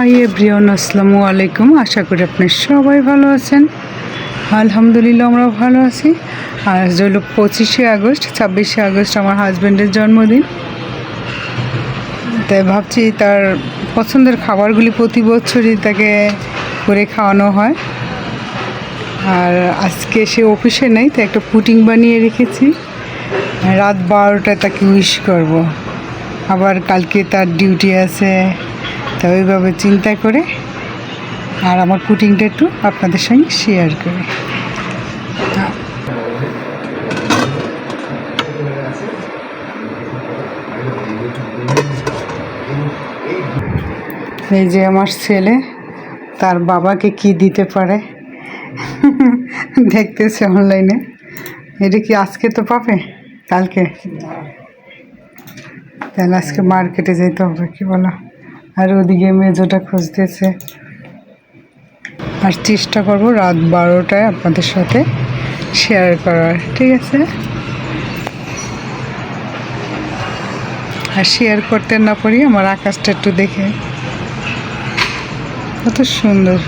High everyone আসসালামু আলাইকুম। আশা করি আপনার সবাই ভালো আছেন। আলহামদুলিল্লাহ আমরা ভালো আছি। আজ হল পঁচিশে আগস্ট, ছাব্বিশে আগস্ট আমার হাজব্যান্ডের জন্মদিন। তাই ভাবছি তার পছন্দের খাবারগুলি প্রতি বছরই তাকে করে খাওয়ানো হয়। আর আজকে সে অফিসে নেই, তাই একটা পুটিং বানিয়ে রেখেছি। রাত বারোটায় তাকে উইশ করব। আবার কালকে তার ডিউটি আছে। তা ওইভাবে চিন্তা করে আর আমার কুটিংটা একটু আপনাদের সঙ্গে শেয়ার করি। এই যে আমার ছেলে, তার বাবাকে কি দিতে পারে? দেখতেছে অনলাইনে এটা কি আজকে তো পাবে? কালকে? তাহলে আজকে মার্কেটে যেতে হবে, কি বলো? আর ওদিকে মেজোটা খুঁজতেছে। আর চেষ্টা করব রাত বারোটায় আপনাদের সাথে শেয়ার করার, ঠিক আছে? আর শেয়ার করতে না পারি আমার আকাশটা একটু দেখে। কত সুন্দর।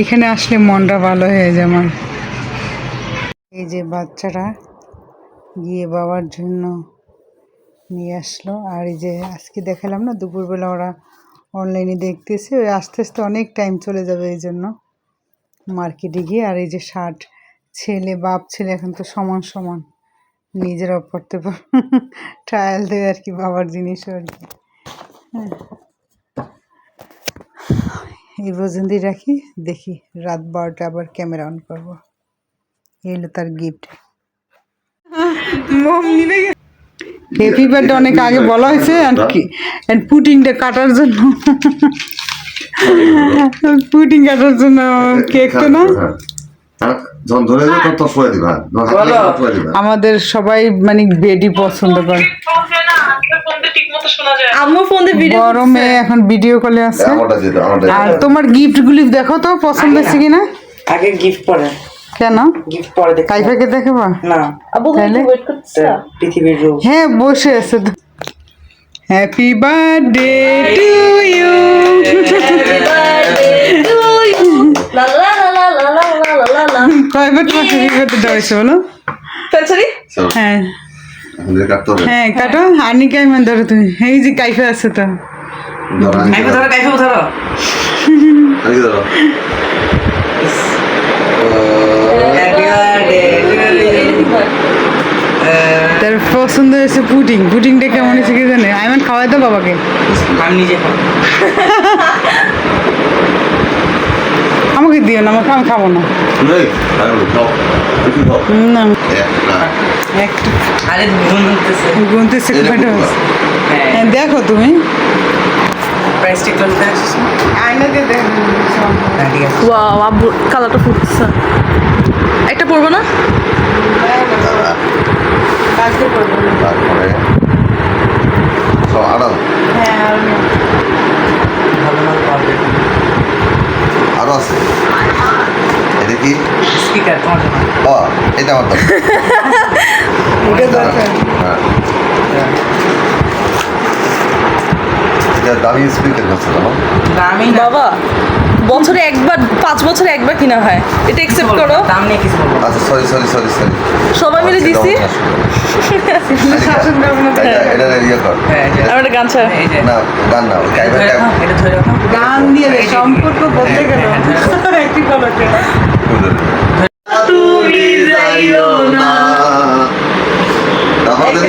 এখানে আসলে মনটা ভালো হয়ে যায় আমার। এই যে বাচ্চারা গিয়ে বাবার জন্য নিয়ে আসলো। আর এই যে আজকে দেখালাম না, দুপুরবেলা ওরা অনলাইনে দেখতেছে। ওই আস্তে আস্তে অনেক টাইম চলে যাবে এই জন্য মার্কেটে গিয়ে। আর এই যে শার্ট ছেলে, বাপ ছেলে এখন তো সমান সমান। নিজেরা পড়তে পার ট্রায়াল দেয় আর কি বাবার জিনিসও আর কি। হ্যাঁ। এই পর্যন্তই রাখি। দেখি রাত বারোটা আবার ক্যামেরা অন করব। এলো তার গিফট হ্যাপি বার্থডে অনেক আগে বলা হয়েছে কি পুটিংটা কাটার জন্য। পুটিং কাটার জন্য কেক তো না? হ্যাঁ আমাদের সবাই মানে বেডি পছন্দ করে। আম্মু ফোন দিয়ে ভিডিও গরমে এখন ভিডিও কলে আছে। আর তোমার গিফট গুলি দেখো তো পছন্দ হয়েছে কিনা? আগে গিফট পরে। কেন? গিফট পরে দেখ কাইফাকে দেখাবা? না। আব্বু তুমি ওয়েট করছ। পৃথিবীর রূপ। হ্যাঁ বসে আছে তো। হ্যাপি বার্থডে টু ইউ লা লা লা লা লা লা লা লা লা লা কয়বার তোমার হ্যাপি দেওয়া বলো পেছারি হ্যাঁ হ্যাঁ কাটো। আনি কাইমান ধরো তুমি। এই যে কাইফা আছে তো। ধরো, ধরো। ধরো। ধরো। ধরো। তার পছন্দ হয়েছে পুডিং। পুডিংটা কেমন হয়েছে কি জানে? আইমান খাওয়াই তো বাবাকে। আমাকে দিও না আমাকে আমি খাব না। না। একটা। গুনতেছে। হ্যাঁ, দেখো তুমি। প্রাইসটি কোন প্রাইস আয়নাতে দেখুন ওয়াও আব্বু কালারটা ফুটছে একটা পরবো না? কালকে পরবো তারপরে সব আড়াল। হ্যাঁ আরও আছে। এটা কি? স্পিকার তোমার ও এটা আমার দরকার। হ্যাঁ।, হ্যাঁ। এটা দামি স্পিকার হচ্ছে জানো? দামি বাবা বছরে একবার পাঁচ বছরে একবার কিনা হয়। এটা একসেপ্ট করো। দাম নিয়ে কিছু বলব আচ্ছা সরি সরি সরি সরি সবাই মিলে দিছি। না। তো। এটা কর। হ্যাঁ এই যে- আমার গান ছাড়া। না গান না এটা ধরে রাখো, এটা ধরে রাখো। গান দিয়ে সম্পর্ক বলতে গেল। একটি কলকে তুমি যাইও না। তাহলে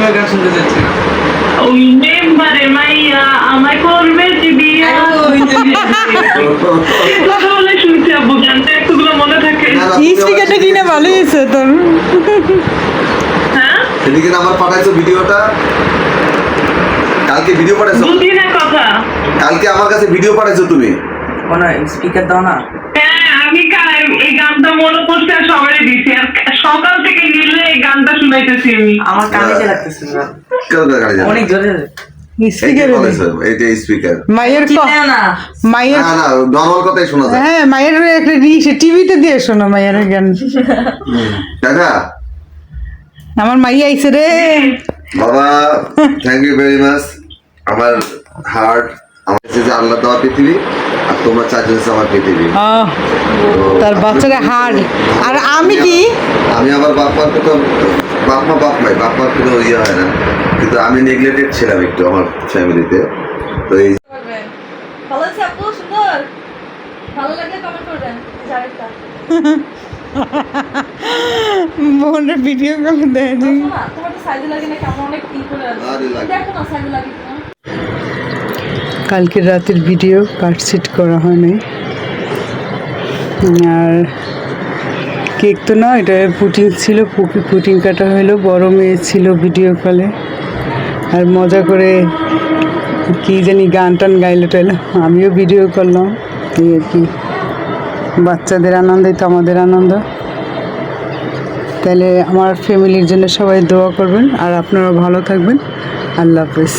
আমি গান শুনতে যাচ্ছি ওই মেম্বারে মাইয়া আমায় করবে যে বিয়া। শুনছি আব্বু গানটা একটুগুলো মনে থাকে। স্পিকারটা আবার কিনে ভালোই হয়েছে তোর। হ্যাঁ? সেদিকে আমার পাঠাইছো ভিডিওটা। কালকে ভিডিও পাঠাইছো? দুদিনের কথা। কালকে আমার কাছে ভিডিও পাঠাইছো তুমি। কোনো স্পিকার দাও না। হ্যাঁ আমি এই গানটা মনে আর সবারই দিছি। আর সকাল থেকে গেলে এই গানটা শুনাইতেছি আমি। আমার কানে লাগতেছে না। অনেক জোরে মায়ের মায়ের কথাই শোনা যায়। হ্যাঁ মায়ের একটা টিভিতে দিয়ে শোনো মায়ের গান। কাকা আমার মাই আইছে রে। বাবা থ্যাংক ইউ ভেরি মাচ আমার হার্ট আমার যে আল্লাহ দেওয়া পৃথিবী। তোমরা চারজন আমার পৃথিবী আহ, তার বাচ্চারা হার্ড আর আমি কি? আমি আবার বাপ মার তো বাপ মা বাপ মাই বাপ মার কোনো ইয়ে হয় না। কিন্তু আমি নেগলেক্টেড ছিলাম একটু আমার ফ্যামিলিতে। তো এই ভালো আছে আপু? সুন্দর? ভালো লাগলে কমেন্ট করবেন বোনের ভিডিও কল দেয় না তোমার তো সাইজে লাগে না কেমন অনেক ই করে আছে। আরে লাগে। দেখো না সাইজে লাগে কিনা কালকে রাতের ভিডিও কাটসিট করা হয়নি। আর কেক তো না, এটা পুটিং ছিল পুটিং কাটা হলো বড় মেয়ে ছিল ভিডিও কলে। আর মজা করে কি জানি গান টান গাইলো টাইলো, আমিও ভিডিও করলাম। এই আর কি। বাচ্চাদের আনন্দই তো আমাদের আনন্দ। তাহলে আমার ফ্যামিলির জন্য সবাই দোয়া করবেন, আর আপনারা ভালো থাকবেন। আল্লাহ হাফেজ।